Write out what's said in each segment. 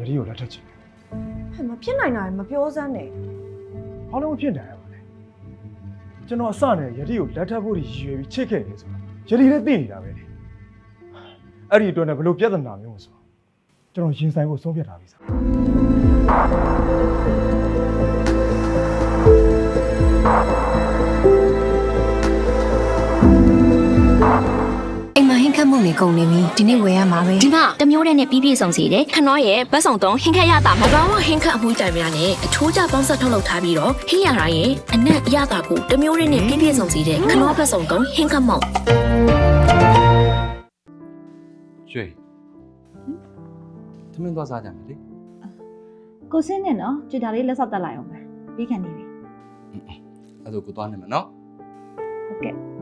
ယတိကိုလက်ထပ်ချင်တယ်ဟဲ့မဖြစ်နိုင်တာမပြောစမ်းနဲ့ဘာလို့မဖြစ်နိုင်ရပါလဲကျွန်တော်အစနဲ့ယတိကိုလက်ထပ်ဖို့ရည်ရွယ်ပြီးချစ်ခဲ့တယ်ဆိုတာယတိလည်းသိနေတာပဲလေအဲ့ဒီအတွက်နဲ့ဘယ်လိုပြဿနာမျိုးမဆိုကျွန်တော်ရင်ဆိုင်ဖို့ဆုံးဖြတ်ထားပြီစား နေကုန်နေပြီဒီနေ့ဝယ်ရမှာပဲဒီမှာတမျိုးတဲ့နဲ့ပြီးပြည့်စုံစီတယ်ခနောရဲ့ဘတ်ဆောင်တုံးဟင်းခက်ရတာမဘာဝဟင်းခက်အမှုတိုင်များနဲ့အချိုးကျပေါင်းဆက်ထုတ်လုပ်ထားပြီးတော့ဟင်းရတာရဲ့အနက်ရတာကိုတမျိုးတဲ့နဲ့ပြီးပြည့်စုံစီတယ်ခနောဘတ်ဆောင်တုံးဟင်းခက်မောက်ရွှေသမင်းသွားစားကြမယ်လေကိုစင်းနဲ့နော်ကြွတာလေးလက်ဆောက်တက်လိုက်အောင်မယ်ပြီးခံနေပြီအဲ့ဒါကိုသွားနေမယ်နော်ဟုတ်ကဲ့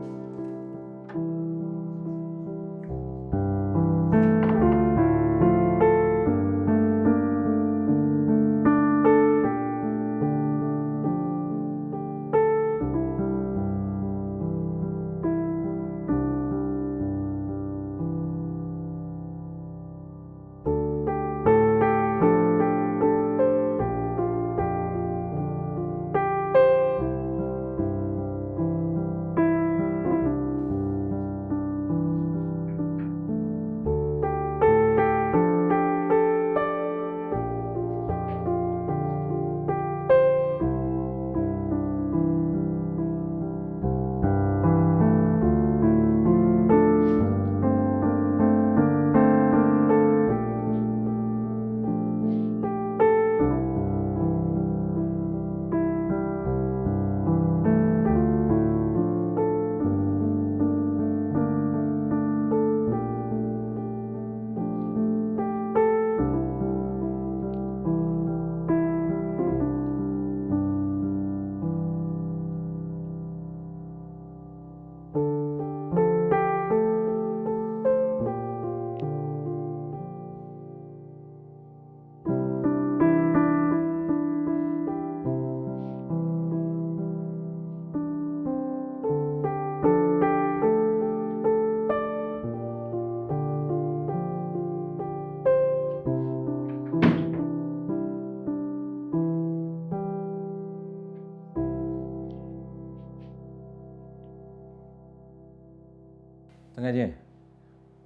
တကယ်ချင်း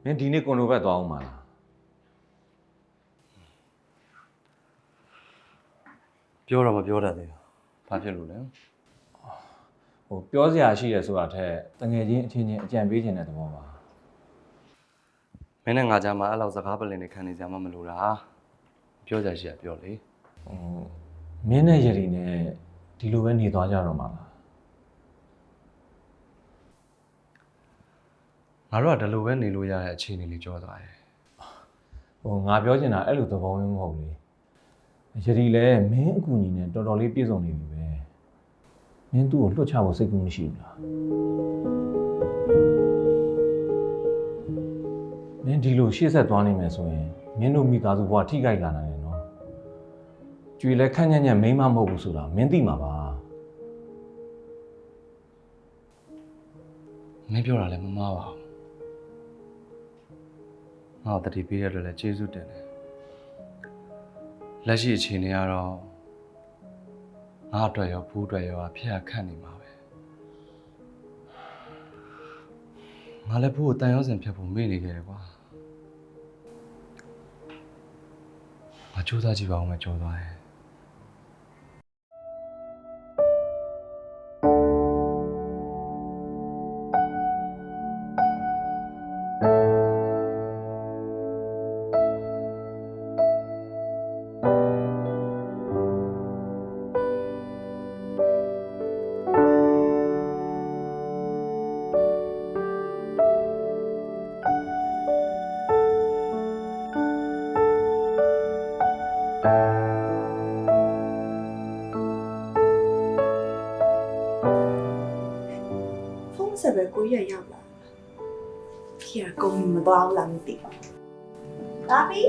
မင်းဒီနေ့ကွန်လိုဘက်သွားအောင်မလားပြောတော့မပြောတတ်သေးဘူးဘာဖြစ်လို့လဲဟိုပြောစရာရှိတယ်ဆိုတာထက်တကယ်ချင်းအချင်းချင်းအကြံပေးခြင်းတဲ့သဘောပါမင်းနဲ့ငါကြားမှာအဲ့လောက်စကားပလင်နေခံနေကြမှမလို့တာပြောကြရှိရပြောလေဟိုမင်းနဲ့ယရီနဲ့ဒီလိုပဲနေသွားကြတော့မှာလား ငါတို့ကဒီလိုပဲနေလို့ရတဲ့အခြေအနေလေးကြောသွားတယ်ဟိုငါပြောချင်တာအဲ့လိုသဘောမျိုးမဟုတ်လေယရီလည်းမင်းအကူအညီနဲ့တော်တော်လေးပြည့်စုံနေပြီပဲမင်းသူ့ကိုလွတ်ချဖို့စိတ်ကူးမရှိဘူးလားမင်းဒီလိုရှေ့ဆက်သွားနိုင်မယ်ဆိုရင်မင်းတို့မိသားစုဘဝထိခိုက်လာနိုင်တယ်နော်ကျွေလည်းခန့်ညံ့ညံ့မိန်းမမဟုတ်ဘူးဆိုတာမင်းသိမှာပါမင်းပြောတာလည်းမမှားပါဘူး ငါ့ကိုတတိပေးရတဲ့လည်းကျေးဇူးတင်တယ်လက်ရှိအခြေအနေကတော့ငါအတွက်ရောဘူးအတွက်ရောဖျက်ခတ်နေမှာပဲငါလည်းဘူးကိုတန်ရောစင်ဖြတ်ဖို့မေ့နေခဲ့တယ်ကွာငါစူးစမ်းကြည့်ပါဦးမယ်ကြော်သွားတယ် ကိုရရောက်လာခေကကုန်းမသွားဘူးလားမသိဘူးလာပြီ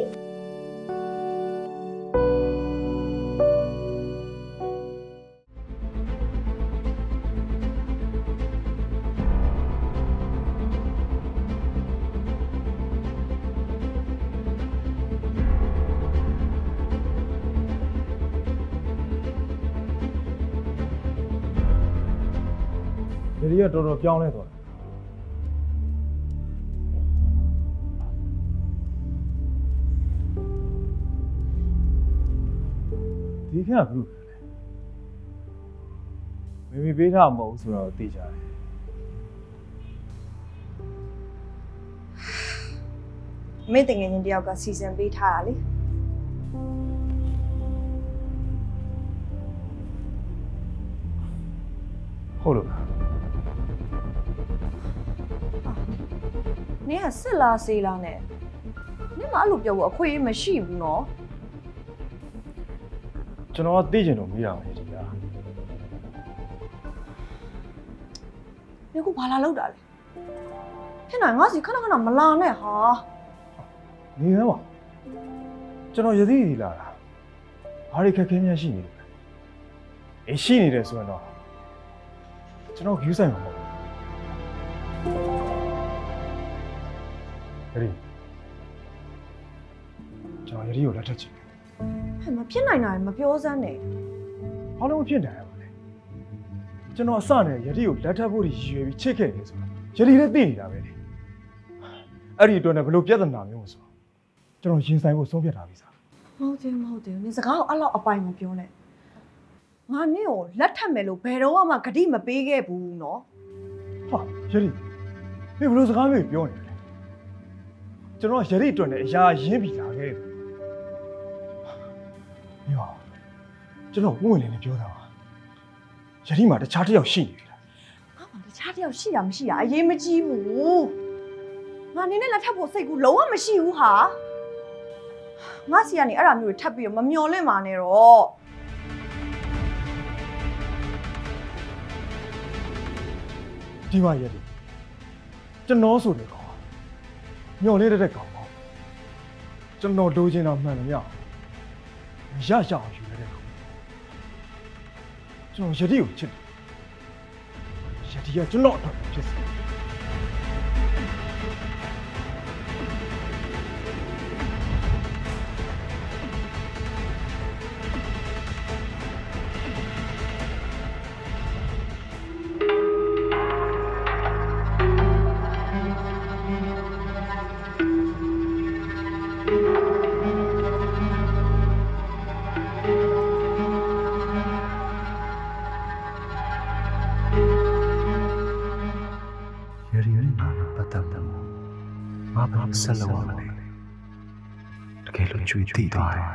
ဒီရတော်တော်ပြောင်းလဲသွား ဒီခါကဘူးလဲမေမေပေးထားမှာမဟုတ်ဘူးဆိုတော့သိကြတယ်မေတငယ်ချင်းတယောက်ကစီစဉ်ပေးထားတာလေဟုတ်လို့လားနင်ကစစ်လားစေးလားနဲ့နင်မအဲ့လိုပြောဖို့အခွင့်အရေးမရှိဘူးနော် ကျွန်တော်ကသိကျင်လို့မရဘူးဒီကနင်ကဘာလာလောက်တာလဲဖြစ်နိုင်ငါစီခဏခဏမလာနဲ့ဟာနေရပါကျွန်တော်ယသိဒီလာတာဘာတွေခက်ခဲများရှိနေလဲအေးရှိနေတယ်ဆိုရင်တော့ကျွန်တော် view ဆိုင်မှာမဟုတ်ဘူးယရီကျွန်တော်ယရီကိုလက်ထက်ချင်တယ် ဟဲ့မဖြစ်နိုင်တာလည်းမပြောစမ်းနဲ့ဘာလို့မဖြစ်နိုင်ရမလဲကျွန်တော်အစနဲ့ယရီကိုလက်ထပ်ဖို့ရည်ရွယ်ပြီးချစ်ခဲ့တယ်ဆိုတော့ယရီလည်းသိနေတာပဲလေအဲ့ဒီအတွက်နဲ့ဘယ်လိုပြဿနာမျိုးမဆိုကျွန်တော်ရင်ဆိုင်ဖို့ဆုံးဖြတ်ထားပြီစားမဟုတ်သေးဘူးမဟုတ်သေးဘူးနင်စကားကိုအဲ့လောက်အပိုင်မပြောနဲ့ငါနင့်ကိုလက်ထပ်မယ်လို့ဘယ်တော့မှဂတိမပေးခဲ့ဘူးနော်ဟာယရီမင်းဘယ်လိုစကားမျိုးပြောနေလဲကျွန်တော်ကယရီအတွက်နဲ့အရာရင်းပြီးလာခဲ့တယ် ညောကျွန်တော်ဝင်ဝင်လေးနဲ့ပြောတာပါယရီမှာတခြားတစ်ယောက်ရှိနေပြီလားငါမှတခြားတယောက်ရှိတာမရှိတာအရေးမကြီးဘူးငါနင်းနဲ့လက်ထပ်ဖို့စိတ်ကူလုံးဝမရှိဘူးဟာငါစီကနေအဲ့ဒါမျိုးတွေထပ်ပြီးတော့မမျော်လင့်ပါနဲ့တော့ဒီမှာယရီကျွန်တော်ဆိုတယ်ကောင်ညော်လေးတက်တက်ကောင်ပေါ့ကျွန်တော်လိုချင်တာမှန်တယ်ညမ ရရအောင်ယူရတဲ့ကောင်ကျွန်တော်ယရီကိုချစ်တယ်ယရီကကျွန်တော်အတွက်ဖြစ်စေ ငါဘာဆက်လုပ်ရမလဲတကယ်လို့ကျွေးသိသွားတယ်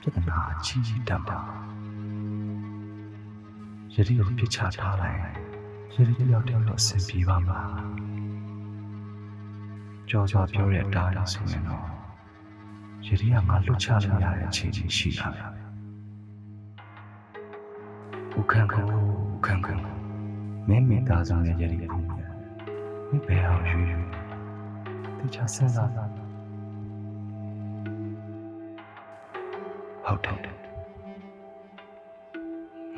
ပြဿနာအကြီးကြီးတတ်ပါရည်ရည်ပြချထားလိုက်ရည်ရည်ရောက်တော့အဆင်ပြေပါမလားကြောကြောပြောတဲ့အတိုင်းဆိုရင်တော့ရည်ရည်ကငါလွတ်ချလို့ရတဲ့အချိန်ကြီးရှိတာဥခံခံဥခံခံမင်းမင်းသားဆောင်ရဲ့ရည်ရည်ဘူးမင်းဘယ်အောင်ရွေးရွေး တေချာစဉ်းစားတာဟုတ်တယ်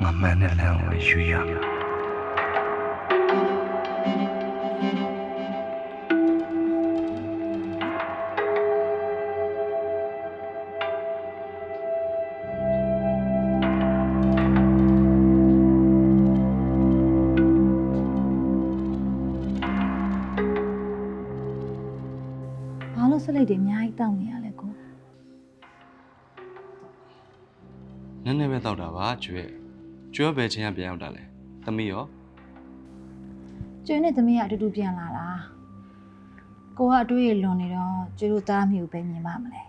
ငါမှန်တဲ့လမ်းကိုယူရမယ် လိုက်တွေအများကြီးတောင်းနေရလဲကိုနည်းနည်းပဲတောက်တာပါကျွဲကျွဲပဲချင်းကပြန်ရောက်တာလဲသမီးရောကျွေးနဲ့သမီးကအတူတူပြန်လာတာကိုကအတွေ့အလွန်နေတော့ကျွေးတို့သားမျိုးပဲမြင်ပါမလဲ